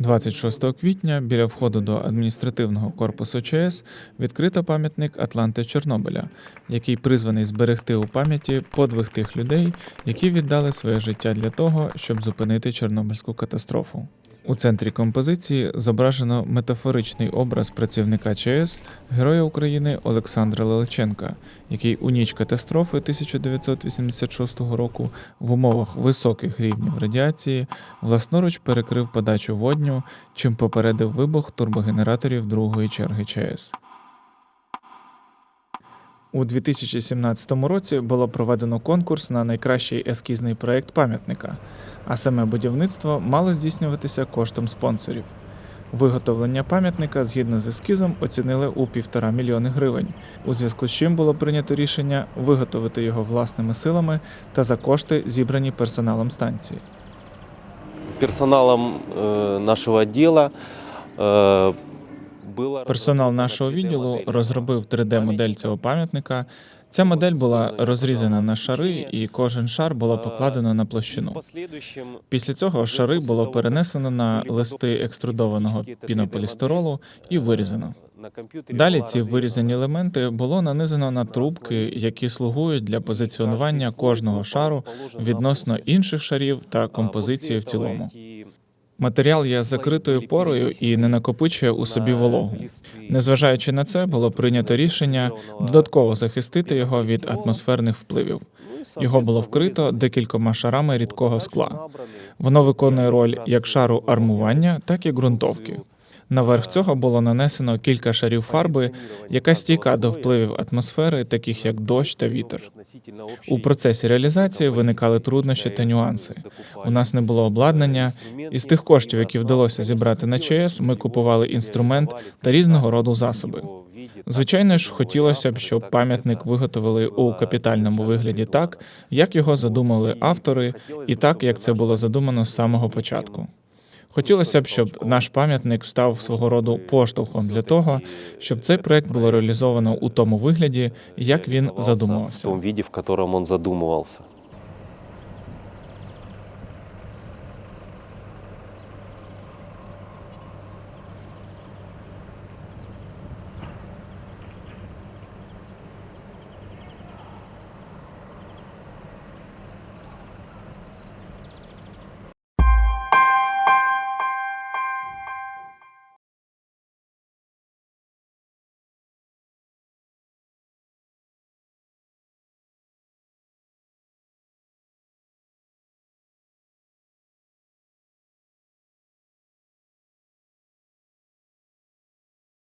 26 квітня біля входу до адміністративного корпусу ЧАЕС відкрито пам'ятник Атланти Чорнобиля, який призваний зберегти у пам'яті подвиг тих людей, які віддали своє життя для того, щоб зупинити Чорнобильську катастрофу. У центрі композиції зображено метафоричний образ працівника ЧАЕС, героя України Олександра Лелеченка, який у ніч катастрофи 1986 року в умовах високих рівнів радіації власноруч перекрив подачу водню, чим попередив вибух турбогенераторів другої черги ЧАЕС. У 2017 році було проведено конкурс на найкращий ескізний проєкт пам'ятника, а саме будівництво мало здійснюватися коштом спонсорів. Виготовлення пам'ятника згідно з ескізом оцінили у півтора мільйони гривень, у зв'язку з чим було прийнято рішення виготовити його власними силами та за кошти, зібрані персоналом станції. персоналом э, нашего отдела э, было Персонал нашого відділу розробив 3D-модель цього пам'ятника. Ця модель була розрізана на шари, і кожен шар було покладено на площину. Після цього шари було перенесено на листи екструдованого пінополістиролу і вирізано. Далі ці вирізані елементи було нанизано на трубки, які слугують для позиціонування кожного шару відносно інших шарів та композиції в цілому. Матеріал є закритою порою і не накопичує у собі вологу. Незважаючи на це, було прийнято рішення додатково захистити його від атмосферних впливів. Його було вкрито декількома шарами рідкого скла. Воно виконує роль як шару армування, так і ґрунтовки. Наверх цього було нанесено кілька шарів фарби, яка стійка до впливів атмосфери, таких як дощ та вітер. У процесі реалізації виникали труднощі та нюанси. У нас не було обладнання. Із тих коштів, які вдалося зібрати на ЧАЕС, ми купували інструмент та різного роду засоби. Звичайно ж, хотілося б, щоб пам'ятник виготовили у капітальному вигляді так, як його задумали автори, і так, як це було задумано з самого початку. Хотілося б, щоб наш пам'ятник став свого роду поштовхом для того, щоб цей проект було реалізовано у тому вигляді, як він в задумувався. віді, в якому він задумывался.